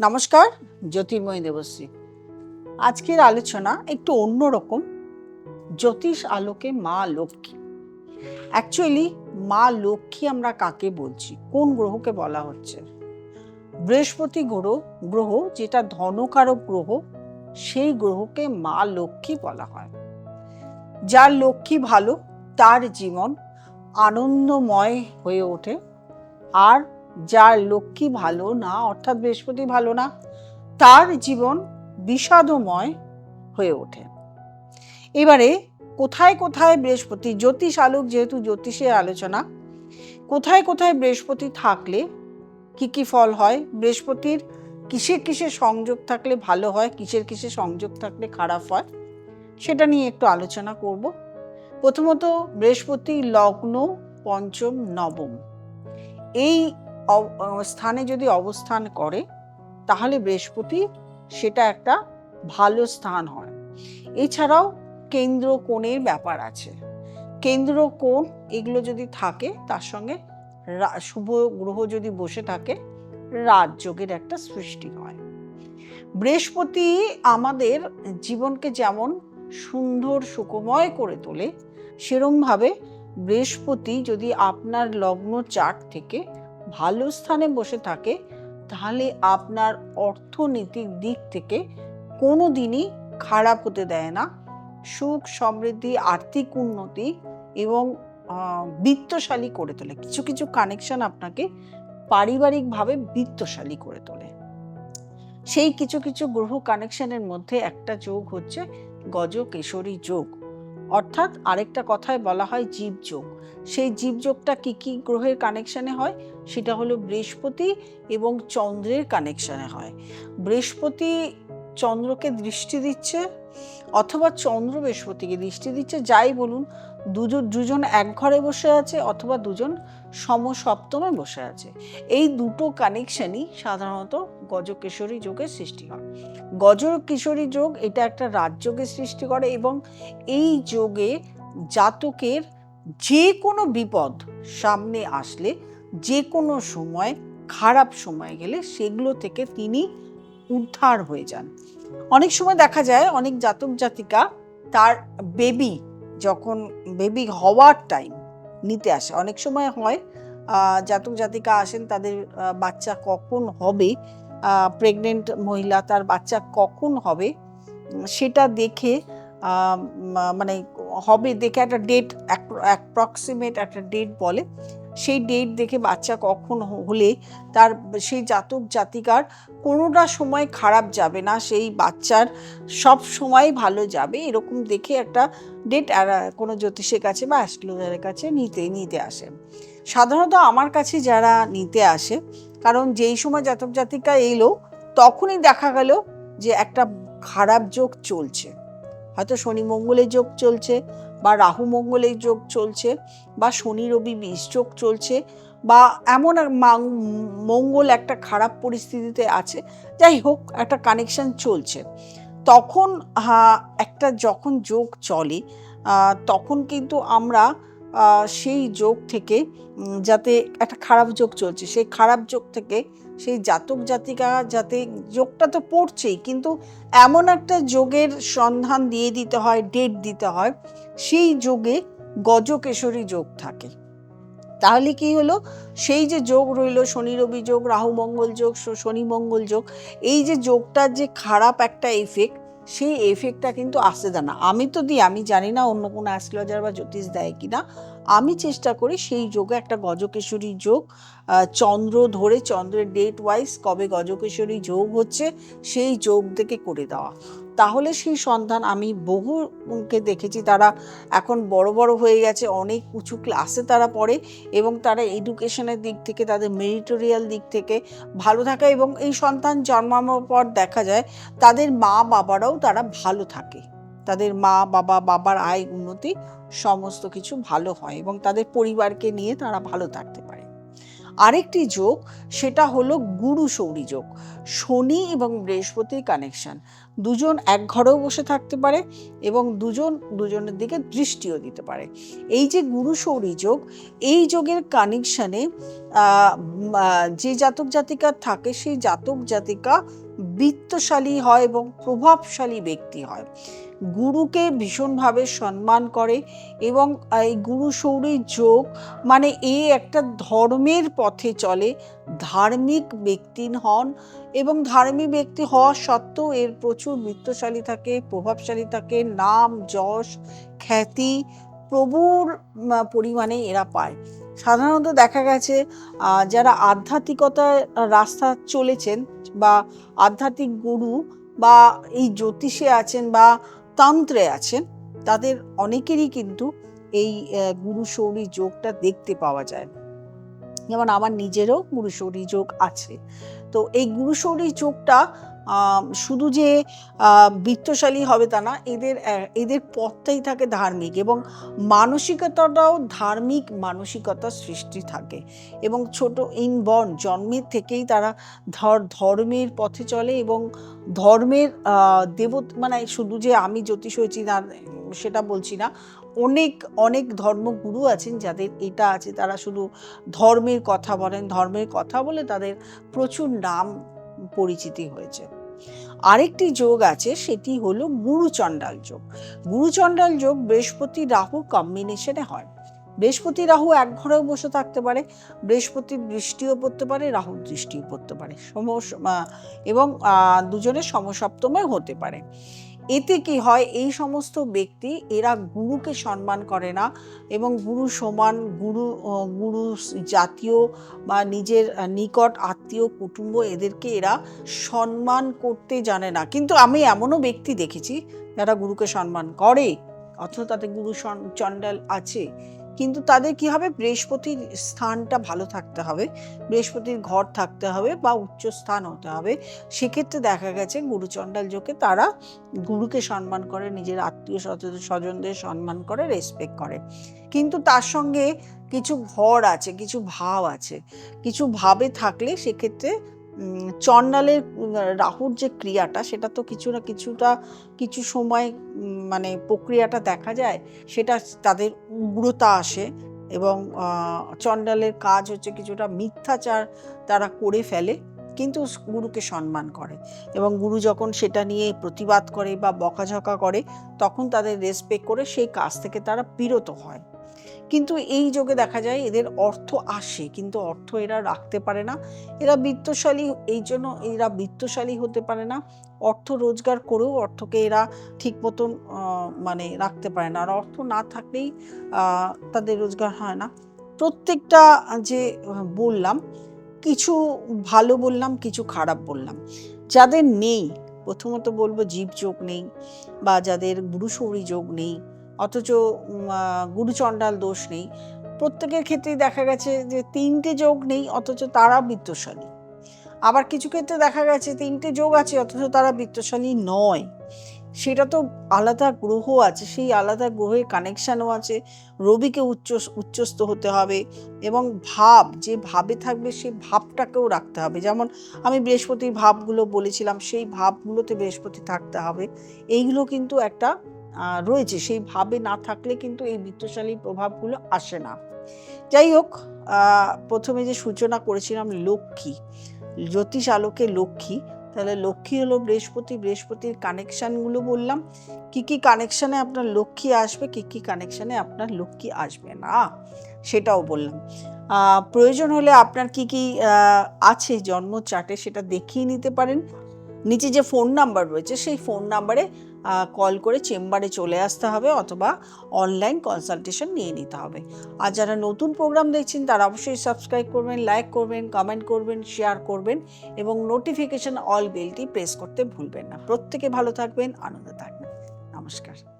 নমস্কার, জ্যোতির্ময়ী দেবশ্রী। আজকের আলোচনা একটু অন্যরকম, জ্যোতিষ আলোকে মা লক্ষ্মী। অ্যাকচুয়ালি মা লক্ষ্মী আমরা কাকে বলছি? কোন গ্রহকে বলা হচ্ছে? বৃহস্পতি গ্রহ গ্রহ, যেটা ধনকারক গ্রহ, সেই গ্রহকে মা লক্ষ্মী বলা হয়। যার লক্ষ্মী ভালো, তার জীবন আনন্দময় হয়ে ওঠে। আর যার লক্ষ্মী ভালো না, অর্থাৎ বৃহস্পতি ভালো না, তার জীবন বিষাদময় হয়ে ওঠে। এবারে কোথায় কোথায় বৃহস্পতি, জ্যোতিষ আলোক যেহেতু জ্যোতিষের আলোচনা, কোথায় কোথায় বৃহস্পতি থাকলে কি কি ফল হয়? বৃহস্পতির কিসের কিসের সংযোগ থাকলে ভালো হয়? কিসের কিসের সংযোগ থাকলে খারাপ হয়? সেটা নিয়ে একটু আলোচনা করব। প্রথমত বৃহস্পতি লগ্ন, পঞ্চম, নবম। এই স্থানে যদি অবস্থান করে, তাহলে বৃহস্পতি সেটা একটা ভালো স্থান হয়। এছাড়াও কেন্দ্র কোণের ব্যাপার আছে। কেন্দ্র কোণ এগুলো যদি থাকে, তার সঙ্গে শুভ গ্রহ যদি বসে থাকে রাজযোগের একটা সৃষ্টি হয়। বৃহস্পতি আমাদের জীবনকে যেমন সুন্দর, সুখময় করে তোলে, সেরমভাবে বৃহস্পতি যদি আপনার লগ্ন চার্ট থেকে ভালো স্থানে বসে থাকে, তাহলে আপনার অর্থনৈতিক দিক থেকে কোনো দিনই খারাপ হতে দেয় না। সুখ সমৃদ্ধি, আর্থিক উন্নতি এবং বিত্তশালী করে তোলে। কিছু কিছু কানেকশন আপনাকে পারিবারিকভাবে বিত্তশালী করে তোলে। সেই কিছু কিছু গ্রহ কানেকশনের মধ্যে একটা যোগ হচ্ছে গজকেশরী যোগ। অর্থাৎ আরেকটা কথায় বলা হয় জীবযোগ। সেই জীবযোগটা কি কি গ্রহের কানেকশানে হয়? সেটা হলো বৃহস্পতি এবং চন্দ্রের কানেকশানে হয়। বৃহস্পতি চন্দ্রকে দৃষ্টি দিচ্ছে অথবা চন্দ্র বৃহস্পতিকে দৃষ্টি দিচ্ছে, যাই বলুন। দুজন দুজন এক ঘরে বসে আছে অথবা দুজন সমসপ্তমে বসে আছে। এই দুটো কানেকশনই সাধারণত গজকেশরী যোগের সৃষ্টি হয়। গজকিশোরী যোগ এটা একটা রাজযোগের সৃষ্টি করে এবং এই যোগে জাতকের যে কোনো বিপদ সামনে আসলে যে কোনো সময়, খারাপ সময় গেলে সেগুলো থেকে তিনি উদ্ধার হয়ে যান। অনেক সময় দেখা যায় অনেক জাতক জাতিকা তার বেবি যখন বেবি হওয়ার টাইম নিতে আসে, অনেক সময় হয় জাতক জাতিকা আসেন, তাদের বাচ্চা কখন হবে প্রেগনেন্ট মহিলা তার বাচ্চা কখন হবে, সেটা দেখে মানে হবে দেখে একটা ডেট অ্যাপ্রক্সিমেট একটা ডেট বলে। সেই ডেট দেখে বাচ্চা কখন হলে তার সেই জাতক জাতিকার কোনোটা সময় খারাপ যাবে না, সেই বাচ্চার সব সময় ভালো যাবে, এরকম দেখে একটা ডেট কোনো জ্যোতিষের কাছে বা অ্যাস্ট্রোলজারের কাছে নিতে নিতে আসে। সাধারণত আমার কাছে যারা নিতে আসে, কারণ যেই সময় জাতক জাতিকা এলো, তখনই দেখা গেল যে একটা খারাপ যোগ চলছে। হয়তো শনি মঙ্গলের যোগ চলছে বা রাহু মঙ্গলের যোগ চলছে বা শনি রবি বিষ যোগ চলছে বা এমন মঙ্গল একটা খারাপ পরিস্থিতিতে আছে যাই হোক একটা কানেকশন চলছে। তখন হ্যাঁ, একটা যখন যোগ চলে তখন কিন্তু আমরা সেই যোগ থেকে যাতে একটা খারাপ যোগ চলছে সেই খারাপ যোগ থেকে সেই জাতক জাতিকা যাতে যোগটা তো পড়ছেই কিন্তু এমন একটা যোগের সন্ধান দিয়ে দিতে হয় ডেট দিতে হয় সেই যোগে গজকেশরী যোগ থাকে। তাহলে কি হলো? সেই যে যোগ রইল শনি রবি যোগ রাহু মঙ্গল যোগ শনি মঙ্গল যোগ, এই যে যোগটার যে খারাপ একটা এফেক্ট সেই এফেক্টটা কিন্তু আসতে দেয় না। আমি তো দিই, আমি জানি না অন্য কোনো অ্যাস্ট্রোলজার বা জ্যোতিষ দেয় কিনা। আমি চেষ্টা করি সেই যোগে একটা গজকেশরী যোগ চন্দ্র ধরে, চন্দ্রের ডেট ওয়াইজ কবে গজকেশরী যোগ হচ্ছে সেই যোগ থেকে করে দেওয়া। তাহলে সেই সন্ধান আমি বহুকে দেখেছি, তারা এখন বড় বড় হয়ে গেছে, অনেক উঁচু ক্লাসে তারা পড়ে এবং তারা এডুকেশনের দিক থেকে, তাদের মেরিটোরিয়াল দিক থেকে ভালো থাকা এবং এই সন্তান জন্মানোর পর দেখা যায় তাদের মা বাবারাও তারা ভালো থাকে। তাদের মা, বাবা, বাবার আয়, উন্নতি সমস্ত কিছু ভালো হয় এবং তাদের পরিবারকে নিয়ে তারা ভালো থাকতে পারে। আরেকটি যোগ সেটা হলো গুরু সৌরি যোগ। শনি এবং বৃহস্পতির কানেকশন দুজন এক ঘরেও বসে থাকতে পারে এবং দুজন দুজনের দিকে দৃষ্টিও দিতে পারে। এই যে গুরু সৌরি যোগ, এই যোগের কানেকশানে যে জাতক জাতিকা থাকে সেই জাতক জাতিকা বিত্তশালী হয় এবং প্রভাবশালী ব্যক্তি হয়। গুরুকে ভীষণভাবে সম্মান করে এবং এই গুরু সৌরী যোগ মানে এ একটা ধর্মের পথে চলে। ধার্মিক ব্যক্তি হন এবং ধার্মিক ব্যক্তি হওয়া সত্ত্বেও এর প্রচুর বৃত্তশালী থাকে, প্রভাবশালী থাকে, নাম, যশ, খ্যাতি প্রবুর পরিমাণে এরা পায়। সাধারণত দেখা গেছে যারা আধ্যাত্মিকতার রাস্তা চলেছেন বা আধ্যাত্মিক গুরু বা এই জ্যোতিষে আছেন বা তন্ত্রে আছেন, তাদের অনেকেরই কিন্তু এই গুরু শৌরী যোগটা দেখতে পাওয়া যায়। যেমন আমার নিজেরও গুরু শৌরী যোগ আছে। তো এই গুরু শৌরী যোগটা শুধু যে বৃত্তশালী হবে তা না, এদের এদের পথটাই থাকে ধার্মিক এবং মানসিকতাটাও ধার্মিক মানসিকতার সৃষ্টি থাকে এবং ছোট ইনবর্ন জন্মের থেকেই তারা ধর, ধর্মের পথে চলে এবং ধর্মের দেব মানে শুধু যে আমি জ্যোতিষ হয়েছি না সেটা বলছি না, অনেক অনেক ধর্মগুরু আছেন যাদের এটা আছে, তারা শুধু ধর্মের কথা বলেন, ধর্মের কথা বলে তাদের প্রচুর নাম পরিচিতি হয়েছে। আরেকটি যোগ আছে, সেটি হলো গুরুচণ্ডাল যোগ। গুরুচণ্ডাল যোগ বৃহস্পতি রাহু কম্বিনেশনে হয়। বৃহস্পতি রাহু এক ঘরেও বসে থাকতে পারে, বৃহস্পতির দৃষ্টিও পড়তে পারে, রাহুর দৃষ্টিও পড়তে পারে। সম এবং দুজনের সমসপ্তমে হতে পারে। এতে কি হয়? এই সমস্ত ব্যক্তি, এরা গুরুকে সম্মান করে না এবং গুরু সমান, গুরু গুরু জাতীয় বা নিজের নিকট আত্মীয়, কুটুম্ব এদেরকে এরা সম্মান করতে জানে না। কিন্তু আমি এমনও ব্যক্তি দেখেছি যারা গুরুকে সম্মান করে অথচ তাদের গুরু চণ্ডাল আছে। কিন্তু তাদের কি হবে? বৃহস্পতির স্থানটা ভালো থাকতে হবে, বৃহস্পতির ঘর থাকতে হবে বা উচ্চ স্থান হতে হবে। সেক্ষেত্রে দেখা গেছে গুরুচণ্ডাল যোগে তারা গুরুকে সম্মান করে, নিজের আত্মীয় স্বজনদের সম্মান করে রেসপেক্ট করে। কিন্তু তার সঙ্গে কিছু ঘর আছে, কিছু ভাব আছে। কিছু ভাবে থাকলে সেক্ষেত্রে চণ্ডালের রাহুর যে ক্রিয়াটা, সেটা তো কিছু না কিছুটা, কিছু সময় মানে প্রক্রিয়াটা দেখা যায়, সেটা তাদের উগ্রতা আসে এবং চণ্ডালের কাজ হচ্ছে কিছুটা মিথ্যাচার তারা করে ফেলে, কিন্তু গুরুকে সম্মান করে এবং গুরু যখন সেটা নিয়ে প্রতিবাদ করে বা বকাঝকা করে, তখন তাদের রেসপেক্ট করে সেই কাজ থেকে তারা বিরত হয়। কিন্তু এই যোগে দেখা যায় এদের অর্থ আসে, কিন্তু অর্থ এরা রাখতে পারে না। এরা বিত্তশালী, এই জন্য এরা বিত্তশালী হতে পারে না। অর্থ রোজগার করেও অর্থকে এরা ঠিক মতন মানে রাখতে পারে না। আর অর্থ না থাকলেই তাদের রোজগার হয় না। প্রত্যেকটা যে বললাম, কিছু ভালো বললাম, কিছু খারাপ বললাম। যাদের নেই, প্রথমত বলব জীব যোগ নেই, বা যাদের গুরুসৌরী যোগ নেই অথচ গুরুচণ্ডাল দোষ নেই। প্রত্যেকের ক্ষেত্রেই দেখা গেছে যে তিনটে যোগ নেই, অথচ তারা বৃত্তশালী। আবার কিছু ক্ষেত্রে দেখা গেছে তিনটে যোগ আছে, অথচ তারা বৃত্তশালী নয়। সেটা তো আলাদা গ্রহ আছে, সেই আলাদা গ্রহের কানেকশানও আছে। রবিকে উচ্চ উচ্চস্ত হতে হবে এবং ভাব, যে ভাবে থাকবে সেই ভাবটাকেও রাখতে হবে। যেমন আমি বৃহস্পতির ভাবগুলো বলেছিলাম, সেই ভাবগুলোতে বৃহস্পতি থাকতে হবে। এইগুলো কিন্তু একটা রয়েছে। সেই ভাবে না থাকলে কিন্তু এই বৃত্তশালী প্রভাবগুলো আসে না। যাই হোক প্রথমে যে সূচনা করেছিলাম লক্ষ্মী, জ্যোতিষ আলোকে লক্ষ্মী, তাহলে লক্ষ্মী হলো বৃহস্পতি। বৃহস্পতির কানেকশানগুলো বললাম। কি কি কানেকশানে আপনার লক্ষ্মী আসবে, কি কি কানেকশানে আপনার লক্ষ্মী আসবে না, সেটাও বললাম। প্রয়োজন হলে আপনার কি কি আছে জন্ম চার্টে সেটা দেখিয়ে নিতে পারেন। নিচে যে ফোন নাম্বার রয়েছে, সেই ফোন নাম্বারে কল করে চেম্বারে চলে আসতে হবে অথবা অনলাইন কনসালটেশন নিয়ে নিতে হবে। আর যারা নতুন প্রোগ্রাম দেখছেন, তারা অবশ্যই সাবস্ক্রাইব করবেন লাইক করবেন কমেন্ট করবেন শেয়ার করবেন এবং নোটিফিকেশন অল বেলটি প্রেস করতে ভুলবেন না। প্রত্যেকে ভালো থাকবেন, আনন্দ থাকবেন। নমস্কার।